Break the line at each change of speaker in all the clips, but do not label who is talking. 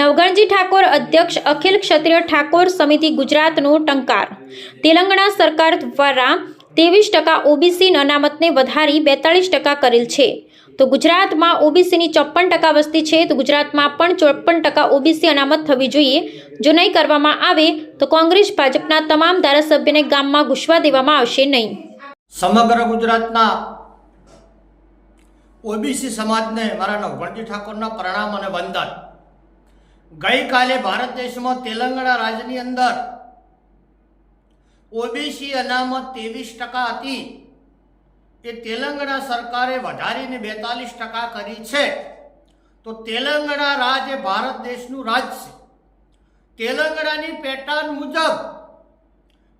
નવગણજી ઠાકોર અધ્યક્ષ અખિલ ક્ષત્રિય ઠાકોર સમિતિ ગુજરાતનો ટંકાર. તેલંગાણા સરકાર દ્વારા ત્રેવીસ ટકા ઓબીસી અનામતને વધારી બેતાળીસ ટકા કરેલ છે. તો ગુજરાતમાં ઓબીસીની ચોપન ટકા વસ્તી છે, તો ગુજરાતમાં પણ ચોપન ટકા ઓબીસી અનામત થવી જોઈએ. જો નહીં કરવામાં આવે, તો કોંગ્રેસ ભાજપના તમામ ધારાસભ્યને ગામમાં ઘૂસવા દેવામાં આવશે નહીં.
સમગ્ર ગુજરાતના ઓબીસી સમાજને મારા નવગણજી ઠાકોરના પ્રણામ અને વંદન. ગઈકાલે ભારત દેશમાં તેલંગાણા રાજ્યની અંદર ઓબીસી અનામત ત્રેવીસ ટકા હતી. એ તેલંગાણા સરકારે વધારીને બેતાલીસ ટકા કરી છે. તો તેલંગાણા એ ભારત દેશનું રાજ છે. તેલંગાણાની પેટર્ન મુજબ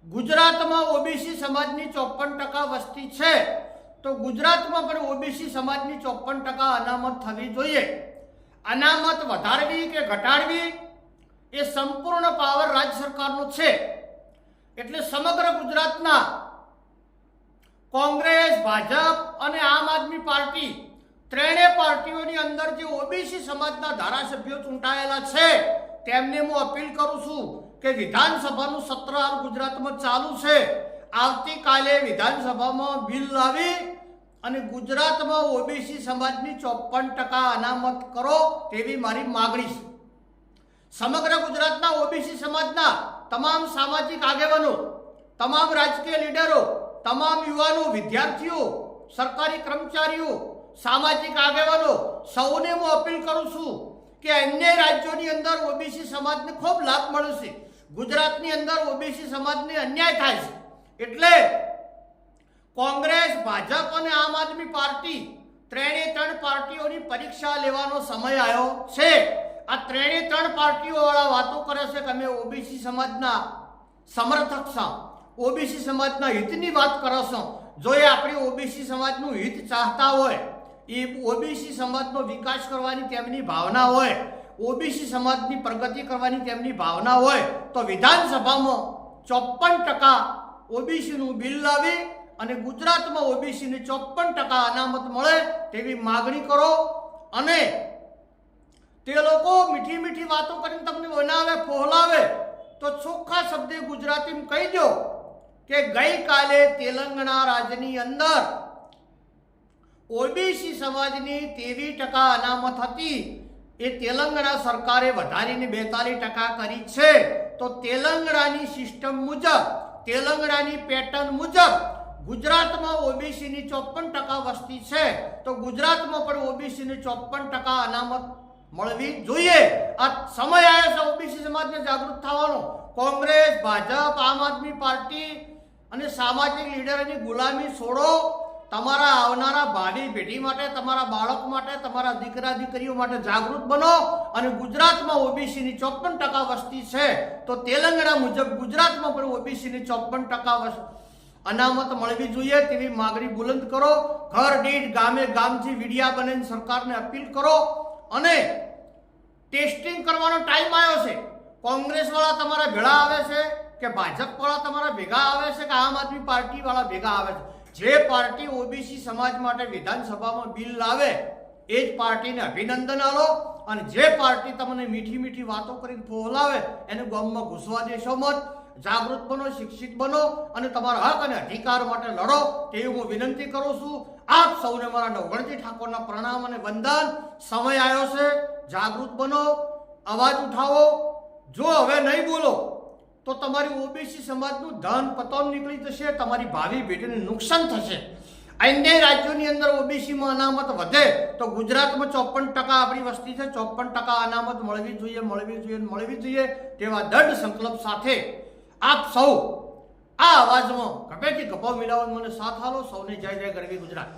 ગુજરાતમાં ઓબીસી સમાજની ચોપન ટકા વસ્તી છે. તો ગુજરાતમાં પણ ઓબીસી સમાજની ચોપન ટકા અનામત થવી જોઈએ. અનામત વધારવી કે ઘટાડવી એ સંપૂર્ણ પાવર રાજ્ય સરકારનો છે. એટલે સમગ્ર ગુજરાતના કોંગ્રેસ, ભાજપ અને આમ આદમી પાર્ટી ત્રણેય પાર્ટીઓની અંદર જે ઓબીસી સમાજના ધારાસભ્યો ચૂંટાયેલા છે, તેમને હું અપીલ કરું છું કે વિધાનસભાનું સત્ર હાલ ગુજરાતમાં ચાલુ છે. આવતીકાલે વિધાનસભામાં બિલ લાવી અને ગુજરાતમાં ઓબીસી સમાજની ચોપન ટકા અનામત કરો તેવી મારી માગણી છે. સમગ્ર ગુજરાતના ઓબીસી સમાજના તમામ સામાજિક આગેવાનો, તમામ રાજકીય લીડરો, તમામ યુવાનો, વિદ્યાર્થીઓ, સરકારી કર્મચારીઓ, સામાજિક આગેવાનો, સૌને હું અપીલ કરું છું કે અન્ય રાજ્યોની અંદર ઓબીસી સમાજને ખૂબ લાભ મળે છે. ગુજરાતની અંદર ઓબીસી સમાજને અન્યાય થાય છે. એટલે કોંગ્રેસ, ભાજપ અને આમ આદમી પાર્ટી ત્રણે ત્રણ પાર્ટીઓની પરીક્ષા લેવાનો સમય આવ્યો છે. આ ત્રણે ત્રણ પાર્ટીઓ વાળા વાતો કરે છે કે અમે ઓબીસી સમાજના સમર્થક છો. ઓબીસી સમાજના હિતની વાત કરો છો. જો એ આપણી ઓબીસી સમાજનું હિત ચાહતા હોય, એ ઓબીસી સમાજનો વિકાસ કરવાની તેમની ભાવના હોય, ઓબીસી સમાજની પ્રગતિ કરવાની તેમની ભાવના હોય, તો વિધાનસભામાં ચોપન ટકા ઓબીસીનું બિલ લાવી અને ગુજરાતમાં ઓબીસીને ચોપન ટકા અનામત મળે તેવી માગણી કરો. અને તે લોકો મીઠી મીઠી વાતો કરીને તમને બનાવે, ફોહલાવે, તો ચોખ્ખા શબ્દે ગુજરાતીમાં કહી દો કે ગઈકાલે તેલંગાણા રાજ્યની અંદર ઓબીસી સમાજની તેવી ટકા અનામત હતી. એ તેલંગાણા સરકારે વધારીને બેતાલીસ ટકા કરી છે. તો તેલંગણાની સિસ્ટમ મુજબ, તેલંગણાની પેટર્ન મુજબ ગુજરાતમાં ઓબીસીની ચોપન ટકા વસ્તી છે, તો ગુજરાતમાં પણ ઓબીસીની ચોપન ટકા અનામત મળવી જોઈએ. આ સમય આવ્યો છે ઓબીસી સમાજને જાગૃત થવાનો. કોંગ્રેસ, ભાજપ, આમ આદમી પાર્ટી અને સામાજિક લીડરોની ગુલામી છોડો. તમારા આવનારા ભાડી પેઢી માટે, તમારા બાળક માટે, તમારા દીકરા દીકરીઓ માટે જાગૃત બનો અને ગુજરાતમાં ઓબીસીની ચોપન ટકા વસ્તી છે, તો તેલંગણા મુજબ ગુજરાતમાં પણ ઓબીસીની ચોપન ટકા વસ્તી અનામત મળવી જોઈએ તેવી માગણી બુલંદ કરો. ઘર, દીઠ, ગામે, ગામથી વિડિયા બનીને સરકારને અપીલ કરો અને ટેસ્ટિંગ કરવાનો ટાઈમ આવ્યો છે. કોંગ્રેસવાળા તમારા ભેળા આવે છે કે ભાજપવાળા તમારા ભેગા આવે છે કે આમ આદમી પાર્ટીવાળા ભેગા આવે છે? જે પાર્ટી ઓબીસી સમાજ માટે વિધાનસભામાં બિલ લાવે, એ જ પાર્ટીને અભિનંદન આલો અને જે પાર્ટી તમને મીઠી મીઠી વાતો કરીને ફોહલાવે એને ગામમાં ઘૂસવા દેશો મત. જાગૃત બનો, શિક્ષિત બનો અને તમારા હક અને અધિકાર માટે લડો તેવી હું વિનંતી કરું છું. આપ સૌને મારા નવગણજી ઠાકોરના પ્રણામ અને વંદન. સમય આવ્યો છે. જાગૃત બનો. અવાજ ઉઠાવો. જો હવે નહીં બોલો, તો તમારી ઓબીસી સમાજનું ધન પતન નીકળી જશે, તમારી ભાવિ પેઢીને નુકસાન થશે. અન્ય રાજ્યોની અંદર ઓબીસીમાં અનામત વધે, તો ગુજરાતમાં ચોપન ટકા આપણી વસ્તી છે. ચોપન ટકા અનામત મળવી જોઈએ મળવી જોઈએ મળવી જોઈએ તેવા દઢ સંકલ્પ સાથે આપ સૌ આ અવાજમાં ગમેથી ગપાવ મિલાવવાનો મને સાથ હાલો સૌને જય જય ગરવી ગુજરાત.